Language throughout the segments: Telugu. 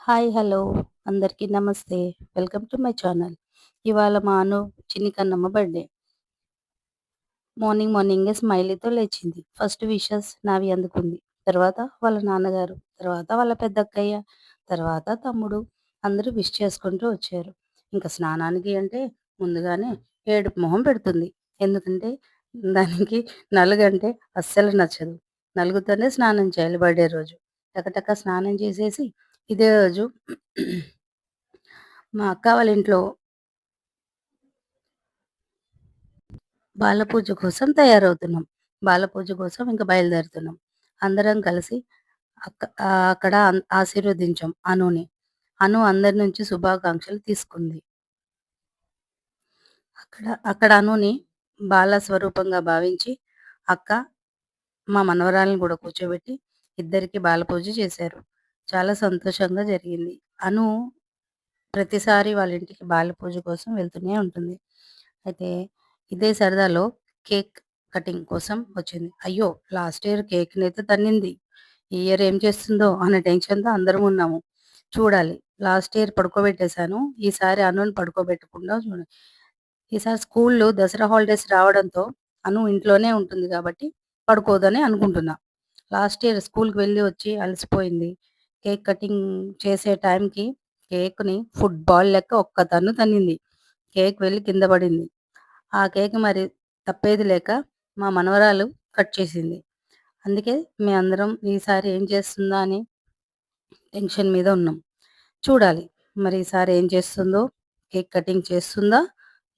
Hi hello. అందరికీ నమస్తే. Welcome to my channel. ఇవాళ మా అను చిన్ని కన్నమ్మ బర్త్డే. మార్నింగ్ మార్నింగే స్మైలీతో లేచింది. ఫస్ట్ విషెస్ నావి అందుకుంది. తర్వాత వాళ్ళ నాన్నగారు తర్వాత వాళ్ళ పెద్దక్కయ్య తర్వాత తమ్ముడు. అందరూ విష్ చేసుకుంటూ వచ్చారు. ఇంకా స్నానానికి అంటే ముందుగానే ఏడు మొహం పెడుతుంది. ఎందుకంటే దానికి నలుగంటే అస్సలు నచ్చదు. నలుగుతోనే స్నానం చేయాలి బర్త్డే రోజు. టకటక స్నానం చేసేసి ఇదే రోజు మా అక్క వాళ్ళ ఇంట్లో బాలపూజ కోసం తయారవుతున్నాం. బాలపూజ కోసం ఇంకా బయలుదేరుతున్నాం. అందరం కలిసి అక్క అక్కడ ఆశీర్వదించాం అనుని. అను అందరి నుంచి శుభాకాంక్షలు తీసుకుంది. అక్కడ అక్కడ అనుని బాల స్వరూపంగా భావించి అక్క మా మనవరాలను కూడా కూర్చోబెట్టి ఇద్దరికి బాలపూజ చేశారు. చాలా సంతోషంగా జరిగింది. అను ప్రతిసారి వాళ్ళ ఇంటికి బాల పూజ కోసం వెళ్తూనే ఉంటుంది. అయితే ఇదే సరదాలో కేక్ కటింగ్ కోసం వచ్చింది. అయ్యో లాస్ట్ ఇయర్ కేక్ని అయితే తన్నింది. ఈ ఇయర్ ఏం చేస్తుందో అనే టెన్షన్తో అందరం ఉన్నాము. చూడాలి. లాస్ట్ ఇయర్ పడుకోబెట్టేశాను. ఈసారి అనుని పడుకోబెట్టకుండా చూడాలి. ఈసారి స్కూల్లో దసరా హాలిడేస్ రావడంతో అను ఇంట్లోనే ఉంటుంది కాబట్టి పడుకోదని అనుకుంటున్నా. లాస్ట్ ఇయర్ స్కూల్కి వెళ్ళి వచ్చి అలసిపోయింది. కేక్ కటింగ్ చేసే టైంకి కేక్ని ఫుట్బాల్ లెక్క ఒక్క తన్ను తన్నింది. కేక్ వెళ్ళి కింద పడింది. ఆ కేక్ మరి తప్పేది లేక మా మనవరాలు కట్ చేసింది. అందుకే మీ అందరం ఈసారి ఏం చేస్తుందా అని టెన్షన్ మీద ఉన్నాం. చూడాలి. మరి ఈసారి ఏం చేస్తుందో? కేక్ కటింగ్ చేస్తుందా?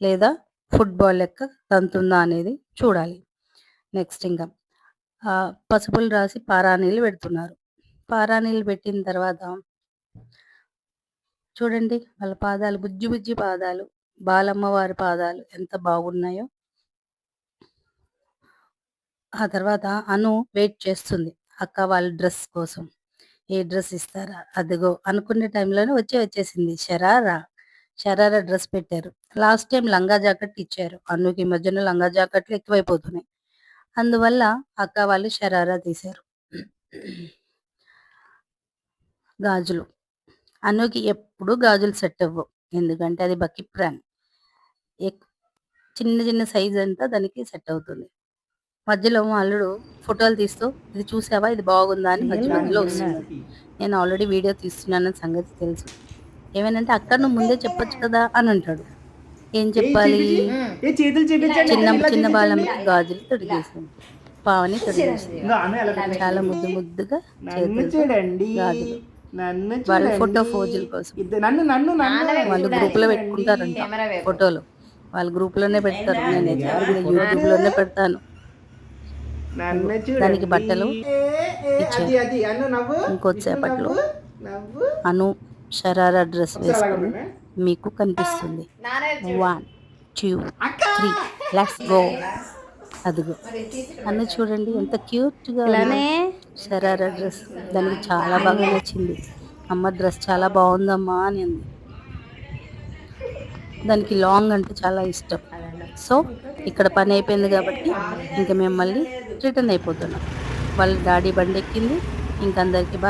లేదా ఫుట్బాల్ లెక్క తంతుందా అనేది చూడాలి. నెక్స్ట్ ఇంకా. పసుపులు రాసి పారానీళ్ళు పెడుతున్నారు. పారానీళ్ళు పెట్టిన తర్వాత చూడండి వాళ్ళ పాదాలు బుజ్జి బుజ్జి పాదాలు బాలమ్మ వారి పాదాలు ఎంత బాగున్నాయో. ఆ తర్వాత అను వెయిట్ చేస్తుంది అక్క వాళ్ళ డ్రెస్ కోసం. ఏ డ్రెస్ ఇస్తారా? అదిగో అనుకునే టైంలోనే వచ్చే వచ్చేసింది షరారా? షరారా డ్రెస్ పెట్టారు. లాస్ట్ టైం లంగా జాకెట్ ఇచ్చారు అన్నుకి ఈ మధ్యన లంగా జాకెట్లు ఎక్కువైపోతున్నాయి. అందువల్ల అక్క వాళ్ళు షరారా తీశారు. గాజులు. అనుకి ఎప్పుడు గాజులు సెట్ అవ్వవు. ఎందుకంటే అది బకి ప్రాణి చిన్న చిన్న సైజ్ అంతా దానికి సెట్ అవుతుంది. మధ్యలో మా అల్లుడు ఫోటోలు తీస్తూ ఇది చూసావా? ఇది బాగుందా? అని మధ్య మధ్యలో వస్తుంది నేను ఆల్రెడీ వీడియో తీస్తున్నానని సంగతి తెలుసు. ఏమేనంటే అక్కడ నువ్వు ముందే చెప్పొచ్చు కదా అని అంటాడు. ఏం చెప్పాలి? ఏ చేతులు చూపించండి చిన్న చిన్న బాలమ్మకి గాజులు తొడిగేసింది. పావని తొడిగేసింది? చాలా ముద్దు ముద్దుగా గాజులు. నన్ను వాళ్ళ ఫోటో ఫోజుల కోసం. నన్ను నన్ను నన్ను వాళ్ళు గ్రూప్లో పెట్టుకుంటారంట ఫోటోలు. వాళ్ళ గ్రూప్లోనే పెడతారు. నేను యూట్యూబ్లోనే పెడతాను. దానికి బట్టలు ఏ, ఏ, అది అది. అన్ను నవ్వు. ఇంకొద్దిసేపట్లో నవ్వు అను షరారా డ్రెస్ వేసుకుని మీకు కనిపిస్తుంది. One two three. Let's go అదిగో. అన్న చూడండి ఎంత క్యూట్ శరారా షరారా డ్రెస్. దానికి చాలా బాగా నచ్చింది. అమ్మ డ్రెస్ చాలా బాగుందమ్మా అని అంది. దానికి లాంగ్ అంటే చాలా ఇష్టం. సో ఇక్కడ పని అయిపోయింది కాబట్టి ఇంకా మేము మళ్ళీ రిటర్న్ అయిపోతున్నాం. వాళ్ళ డాడీ బండి ఎక్కింది. ఇంకందరికి బాయ్